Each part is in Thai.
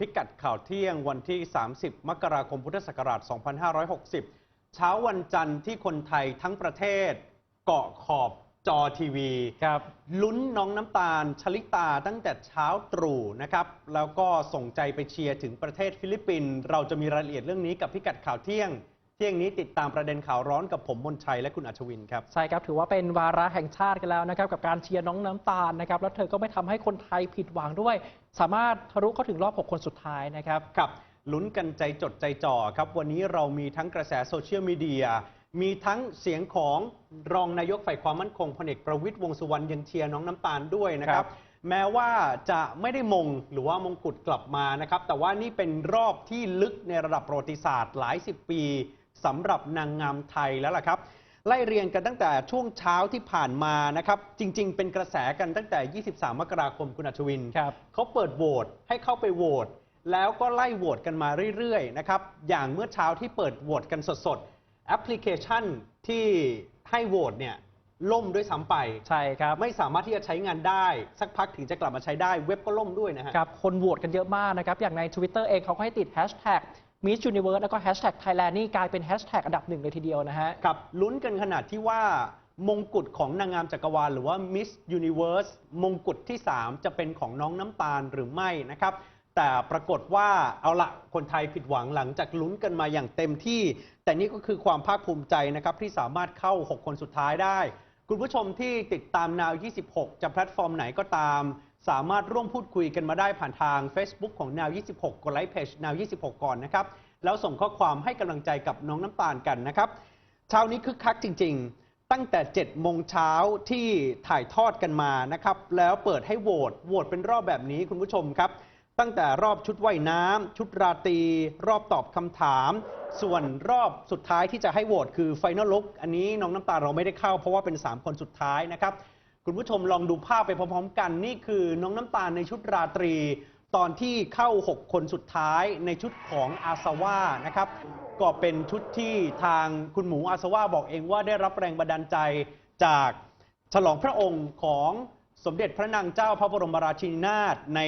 พิกัดข่าวเที่ยงวันที่ 30 มกราคมพุทธศักราช 2560 เช้าวันจันทร์ที่คนไทยทั้งประเทศ เกาะขอบจอทีวีครับลุ้นน้องน้ำตาล ชลิตาตั้งแต่เช้าตรู่นะครับ แล้วก็ส่งใจไปเชียร์ถึงประเทศฟิลิปปินส์เราจะมีรายละเอียดเรื่องนี้กับพิกัดข่าวเที่ยงเที่ยงนี้ติดตามประเด็นข่าวร้อนกับผมมนชัยและคุณอัชวินครับ ใช่ครับ ถือว่าเป็นวาระแห่งชาติกันแล้วนะครับ กับการเชียร์น้องน้ำตาลนะครับ แล้วเธอก็ไม่ทำให้คนไทยผิดหวังด้วย สามารถทะลุเข้าถึงรอบ 6 คนสุดท้ายนะครับครับลุ้นกันใจจดใจจ่อครับ วันนี้เรามีทั้งกระแสโซเชียลมีเดียมีทั้งเสียงของรองนายกฝ่ายความมั่นคงพลเอกประวิตยวงษ์สุวรรณยังเชียร์น้องน้ำตาลด้วยนะคครัรับบแม้ว่าจะไม่ได้มงหรือว่ามงกุฎกลับมานะครับแต่ว่านี่เป็นรอบที่ลึกในระดับประวัติศาสตร์หลายสิบปี สำหรับนางงามไทยแล้วล่ะครับ ไล่เรียงกันตั้งแต่ช่วงเช้าที่ผ่านมานะครับ จริง ๆ เป็นกระแสกันตั้งแต่ 23 มกราคมคุณอัชวินครับเขาเปิดโหวตให้เข้าไปโหวตแล้วก็ไล่โหวตกันมาเรื่อยๆนะครับอย่างเมื่อเช้าที่เปิดโหวตกันสดๆแอปพลิเคชันที่ให้โหวตเนี่ยล่มด้วยซ้ำไปใช่ครับไม่สามารถที่จะใช้งานได้ สักพักถึงจะกลับมาใช้ได้เว็บก็ล่มด้วยนะฮะครับ คนโหวตกันเยอะมากนะครับ อย่างใน Twitter เองเขาก็ให้ติด Hashtag Miss Universe แมิสยูนิเวก็ Hashtag Thailand นี่กลายเป็น Hashtag อันดับหนึ่งเลยทีเดียวนะฮะ กับลุ้นกันขนาดที่ว่ามงกุฎของนางงามจักรวาลหรือว่า Miss Universe มงกุฎที่ 3 จะเป็นของน้องน้ำตาลหรือไม่นะครับ แต่ปรากฏว่าเอาละคนไทยผิดหวังหลังจากลุ้นกันมาอย่างเต็มที่ แต่นี่ก็คือความภาคภูมิใจนะครับ ที่สามารถเข้า 6 คนสุดท้ายได้ คุณผู้ชมที่ติดตามนาว 26 จะแพลตฟอร์มไหนก็ตาม สามารถร่วมพูดคุยกันมาได้ผ่านทาง Facebook ของแนว 26 กดไลค์เพจแนว 26 ก่อนนะครับ แล้วส่งข้อความให้กำลังใจกับน้องน้ำตาลกันนะครับเช้านี้คึกคักจริง ๆ ตั้งแต่ 7 โมงเช้าที่ถ่ายทอดกันมานะครับ แล้วเปิดให้โหวตโหวตเป็นรอบแบบนี้คุณผู้ชมครับ ตั้งแต่รอบชุดว่ายน้ำชุดราตรี รอบตอบคำถาม ส่วนรอบสุดท้ายที่จะให้โหวตคือไฟน a ลลุกอันนี้น้องน้ำตาลเราไม่ได้เข้า เพราะว่าเป็น 3 คนสุดท้ายนะครับ คุณผู้ชมลองดูภาพไปพร้อมๆ กัน นี่คือน้องน้ำตาลในชุดราตรี ตอนที่เข้า 6 คนสุดท้ายในชุดของอาซาว่านะครับ ก็เป็นชุดที่ทางคุณหมูอาซาว่าบอกเองว่าได้รับแรงบันดาลใจจากฉลองพระองค์ของสมเด็จพระนางเจ้าพระบรมราชินีนาถใน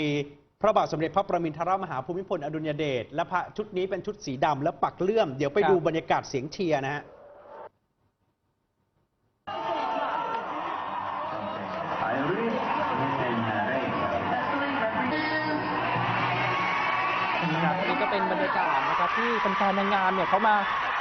พระบาทสมเด็จพระประมินทรมหาภูมิพลอดุลยเดชและพระชุดนี้เป็นชุดสีดำและปักเลื่อม เดี๋ยวไปดูบรรยากาศเสียงเชียร์นะฮะ ครับนี่ก็เป็นบรรยากาศนะครับที่แฟนๆนางงามเนี่ยเขามา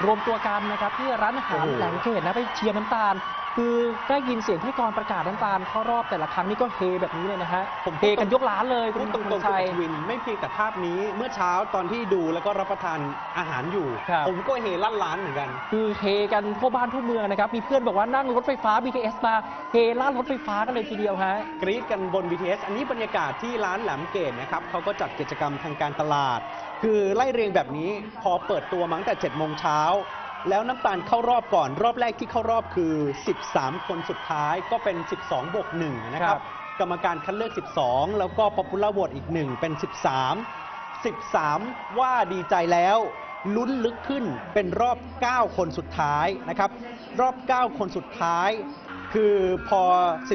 รวมตัวกันนะครับที่ร้านอาหารโอ้โหแหลงเขตนะไปเชียร์น้ำตาล คือได้ยินเสียงพิธีกรประกาศน้ำตาลเข้ารอบแต่ละครั้งนี่ก็เฮแบบนี้เลยนะฮะผมเฮกันยกร้านเลยคุพูณดตรงๆคุณชัย อัศวินไม่เพียงแต่ภาพนี้เมื่อเช้าตอนที่ดูแล้วก็รับประทานอาหารอยู่ ครับ ผมก็เฮลั่นร้านเหมือนกัน คือเฮกันทั่วบ้านทั่วเมืองนะครับ มีเพื่อนบอกว่านั่งรถไฟฟ้า BTS มาเฮล่ารถไฟฟ้ากันเลยทีเดียวฮะ กรี๊ดกันบน BTS อันนี้บรรยากาศที่ร้านแหลมเกตนะครับเขาก็จัดกิจกรรมทางการตลาด คือไล่เรียงแบบนี้พอเปิดตัวมาตั้งแต่7โมงเช้า แล้วน้ำตาลเข้ารอบก่อน รอบแรกที่เข้ารอบคือ 13 คนสุดท้ายก็เป็น 12 บวก1นะคครัรับบกรรมการคัดเลือก 12 แล้วก็ป๊อปปูล่าโหวตอีก 1 เป็น 13 13 ว่าดีใจแล้วลุ้นลึกขึ้นเป็นรอบ 9 คนสุดท้ายนะครับ รอบ 9 คนสุดท้าย คือพอ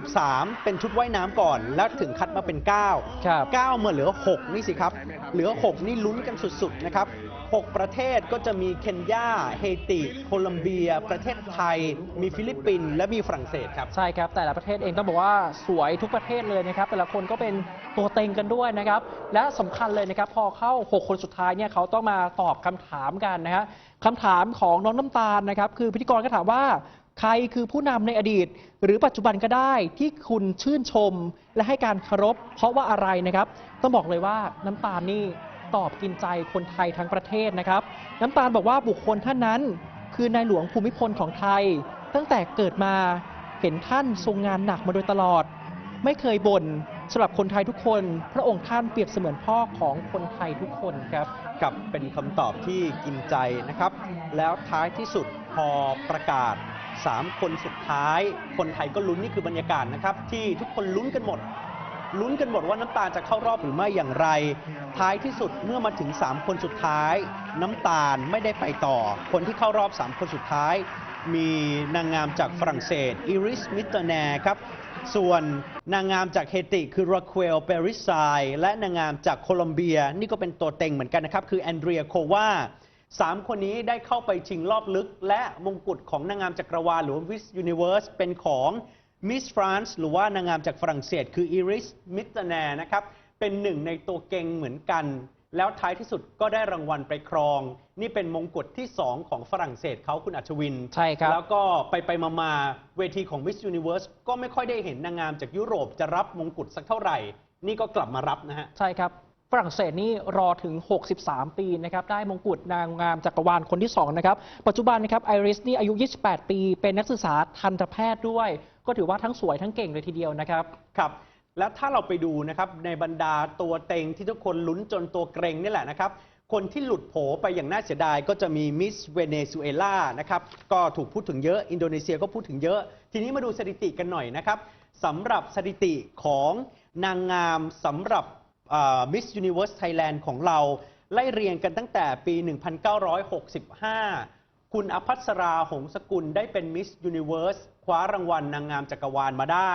13 เป็นชุดว่ายน้ำก่อน แล้วถึงคัดมาเป็น9ครับ9เมื่อเหลือ 6 นี่สิครับ เหลือ 6 นี่ลุ้นกันสุดๆนะครับ 6 ประเทศก็จะมีเคนยา เฮติ โคลัมเบีย ประเทศไทย มีฟิลิปปินส์และมีฝรั่งเศสครับ ใช่ครับ แต่ละประเทศเองต้องบอกว่าสวยทุกประเทศเลยนะครับ แต่ละคนก็เป็นตัวเต็งกันด้วยนะครับ และสำคัญเลยนะครับ พอเข้า 6 คนสุดท้ายเนี่ยเขาต้องมาตอบคำถามกันนะฮะคำถามของน้องน้ำตาลนะครับ คือพิธีกรก็ถามว่าใครคือผู้นำในอดีต หรือปัจจุบันก็ได้ที่คุณชื่นชม และให้การเคารพเพราะว่าอะไรนะครับ ต้องบอกเลยว่าน้ำตาลนี่ ตอบกินใจคนไทยทั้งประเทศนะครับ น้ำตาลบอกว่าบุคคลท่านนั้น คือนายหลวงภูมิพลของไทย ตั้งแต่เกิดมาเห็นท่านทรงงานหนักมาโดยตลอด ไม่เคยบ่นสำหรับคนไทยทุกคน พระองค์ท่านเปรียบเสมือนพ่อของคนไทยทุกคนครับกับเป็นคำตอบที่กินใจนะครับ แล้วท้ายที่สุดพอประกาศ 3 คนสุดท้าย คนไทยก็ลุ้นนี่คือบรรยากาศนะครับ ที่ทุกคนลุ้นกันหมด ลุ้นกันหมดว่าน้ำตาลจะเข้ารอบหรือไม่อย่างไร ท้ายที่สุดเมื่อมาถึง 3 คนสุดท้าย น้ำตาลไม่ได้ไปต่อ คนที่เข้ารอบ 3 คนสุดท้าย มีนางงามจากฝรั่งเศสอิริสมิเตอร์แนรครับ ส่วนนางงามจากเฮติคือราควลเปริซายและนางงามจากโคลอมเบีย นี่ก็เป็นตัวเต็งเหมือนกันนะครับ คือแอนเดรียโควาสามคนนี้ได้เข้าไปชิงรอบลึก และมงกุฎของนางงามจักรวาลหรือว่า Miss Universe เป็นของ มิสฟรานซ์หรือว่านางงามจากฝรั่งเศสคืออิริสมิตแนนะครับ เป็นหนึ่งในตัวเก่งเหมือนกัน แล้วท้ายที่สุดก็ได้รางวัลไปครอง นี่เป็นมงกุฎที่ 2 ของฝรั่งเศสเขาคุณอัชวิน ใช่ครับ แล้วก็ไปไปมามาเวทีของ Miss Universe ก็ไม่ค่อยได้เห็นนางงามจากยุโรปจะรับมงกุฎสักเท่าไหร่ นี่ก็กลับมารับนะฮะ ใช่ครับ ฝรั่งเศสนี่รอถึง 63 ปีนะครับ ได้มงกุฎนางงามจักรวาลคนที่ 2 นะครับ ปัจจุบันนะครับไอริสนี่อายุ 28 ปี เป็นนักศึกษาทันตแพทย์ด้วย ก็ถือว่าทั้งสวยทั้งเก่งเลยทีเดียวนะครับ ครับ แล้วถ้าเราไปดูนะครับในบรรดาตัวเต็งที่ทุกคนลุ้นจนตัวเกรงนี่แหละนะครับ คนที่หลุดโผไปอย่างน่าเสียดายก็จะมีมิสเวเนซุเอลานะครับ ก็ถูกพูดถึงเยอะ อินโดนีเซียก็พูดถึงเยอะ ทีนี้มาดูสถิติกันหน่อยนะครับสำหรับสถิติของนางงามสำหรับ มิสยูนิเว r ร์สไทยแลนด์ของเรา ไล่เรียงกันตั้งแต่ปี 1965 คุณอภัสราหงสกุลได้เป็นมิสยูนิเว r ร์สคว้ารางวัลนางงามจักรวาลมาได้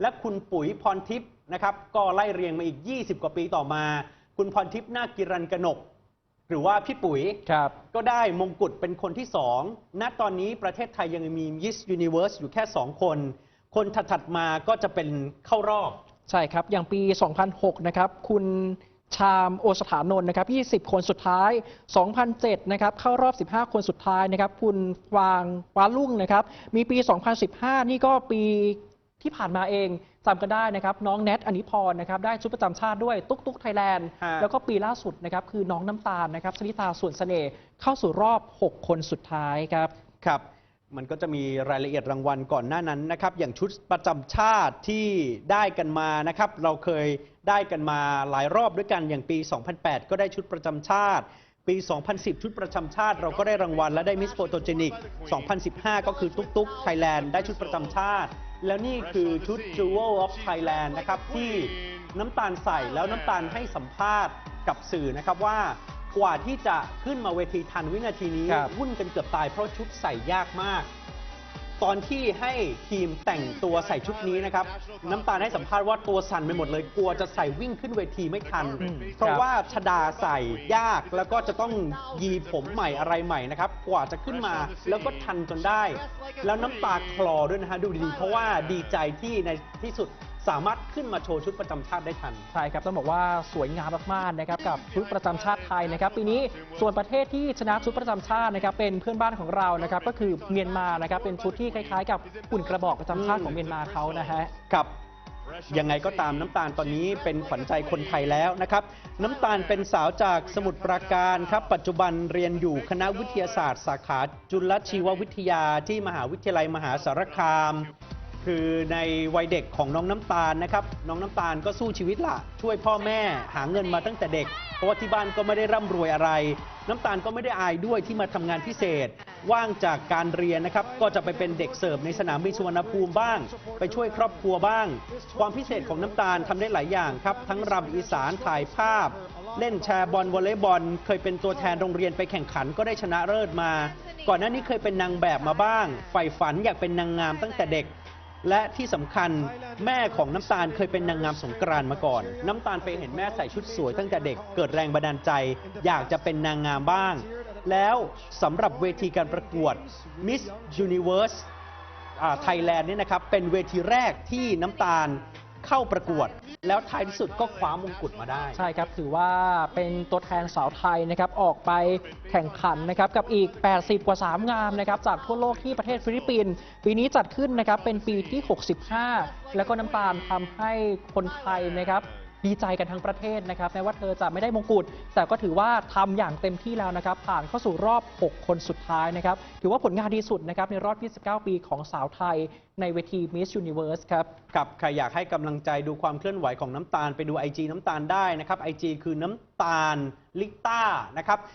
และคุณปุ๋ยพรทิพย์นะครับก็ไล่เรียงมาอีก 20 กว่าปีต่อมา คุณพรทิพย์นาคกิรันกนก หรือว่าพี่ปุ๋ยครับก็ได้มงกุฎเป็นคนที่สองณตอนนี้ประเทศไทยยังมี Miss Universe อยู่แค่ 2 คน คนถัดๆมาก็จะเป็นเข้ารอบ ใช่ครับ อย่างปี 2006 นะครับ คุณชามโอสถานนท์นะครับ 20 คนสุดท้าย 2007 นะครับ เข้ารอบ 15 คนสุดท้ายนะครับ คุณฟางฟ้าลุ่งนะครับ มีปี 2015 นี่ก็ปีที่ผ่านมาเองจำกันได้นะครับ น้องแนทอนิพรนะครับ ได้ชุดประจำชาติด้วยตุ๊กตุ๊กไทยแลนด์ ฮะ แล้วก็ปีล่าสุดนะครับ คือน้องน้ำตาลนะครับสนิตาส่วนเสน่ห์เข้าสู่รอบ 6 คนสุดท้ายครับ ครับ มันก็จะมีรายละเอียดรางวัลก่อนหน้านั้นนะครับ อย่างชุดประจำชาติที่ได้กันมานะครับ เราเคยได้กันมาหลายรอบด้วยกันอย่างปี 2008 ก็ได้ชุดประจำชาติ ปี 2010 ชุดประจำชาติ เราก็ได้รางวัลและได้มิสโฟโตเจนิก 2015 ก็คือตุ๊กตุ๊กไทยแลนด์ได้ชุดประจำชาติ แล้วนี่คือชุด Jewel of Thailand นะครับที่น้ำตาลใส่แล้วน้ำตาลให้สัมภาษณ์กับสื่อนะครับว่า กว่าที่จะขึ้นมาเวทีทันวินาทีนี้ครับ วุ่นกันเกือบตายเพราะชุดใส่ยากมาก ตอนที่ให้ทีมแต่งตัวใส่ชุดนี้นะครับ น้ำตาลให้สัมภาษณ์ว่าตัวสั่นไปหมดเลยกลัวจะใส่วิ่งขึ้นเวทีไม่ทันอืมเพราะครับว่าชดาใส่ยากแล้วก็จะต้องยีผมใหม่อะไรใหม่นะครับ กว่าจะขึ้นมาแล้วก็ทันจนได้ แล้วน้ำตาคลอด้วยนะฮะดูดีๆเพราะว่าดีใจที่ในที่สุด สามารถขึ้นมาโชว์ชุดประจำชาติได้ทัน ใช่ครับต้องบอกว่าสวยงามมากๆนะครับกับชุดประจำชาติไทยนะครับปีนี้ส่วนประเทศที่ชนะชุดประจำชาตินะครับเป็นเพื่อนบ้านของเรานะครับก็คือเมียนมานะครับเป็นชุดที่คล้ายๆ กับอุ่นกระบอกประจำชาติของเมียนมาเขานะฮะครับยังไงก็ตามน้ำตาลตอนนี้เป็นขวัญใจคนไทยแล้วนะครับ น้ำตาลเป็นสาวจากสมุทรปราการครับ ปัจจุบันเรียนอยู่คณะวิทยาศาสตร์ สาขาจุลชีววิทยาที่มหาวิทยาลัยมหาสารคาม คือในวัยเด็กของน้องน้ำตาลนะครับ น้องน้ำตาลก็สู้ชีวิตละช่วยพ่อแม่หาเงินมาตั้งแต่เด็ก เพราะว่าที่บ้านก็ไม่ได้ร่ำรวยอะไร น้ำตาลก็ไม่ได้อายด้วยที่มาทำงานพิเศษ ว่างจากการเรียนนะครับ ก็จะไปเป็นเด็กเสิร์ฟในสนามบินสุวรรณภูมิบ้าง ไปช่วยครอบครัวบ้าง ความพิเศษของน้ำตาลทำได้หลายอย่างครับ ทั้งรำอีสานถ่ายภาพ เล่นแชร์บอลวอลเลย์บอล เคยเป็นตัวแทนโรงเรียนไปแข่งขันก็ได้ชนะเลิศมา ก่อนหน้านี้เคยเป็นนางแบบมาบ้างใฝ่ฝันอยากเป็นนางงามตั้งแต่เด็ก และที่สำคัญแม่ของน้ำตาลเคยเป็นนางงามสงกรานต์มาก่อน น้ำตาลไปเห็นแม่ใส่ชุดสวยตั้งแต่เด็กเกิดแรงบันดาลใจ อยากจะเป็นนางงามบ้าง แล้วสำหรับเวทีการประกวด Miss Universe ไทยแลนด์เนี่ยนะครับเป็นเวทีแรกที่น้ำตาลเข้าประกวด แล้วท้ายที่สุดก็คว้ามงกุฎมาได้ ใช่ครับ ถือว่าเป็นตัวแทนสาวไทยนะครับ ออกไปแข่งขันนะครับ กับอีก 80 กว่า 3 งามนะครับ จากทั่วโลกที่ประเทศฟิลิปปินส์ ปีนี้จัดขึ้นนะครับ เป็นปีที่ 65 แล้วก็น้ำตาลทำให้คนไทยนะครับ ดีใจกันทั้งประเทศนะครับแม้ว่าเธอจะไม่ได้มงกุฎแต่ก็ถือว่าทำอย่างเต็มที่แล้วนะครับ ผ่านเข้าสู่รอบ 6 คนสุดท้ายนะครับ ถือว่าผลงานดีสุดนะครับในรอบ 29 ปีของสาวไทย ในเวที Miss Universe ครับกับใครอยากให้กำลังใจดูความเคลื่อนไหวของน้ำตาลไปดู IG น้ำตาลได้นะครับ IG คือน้ำตาลลิต้านะครับ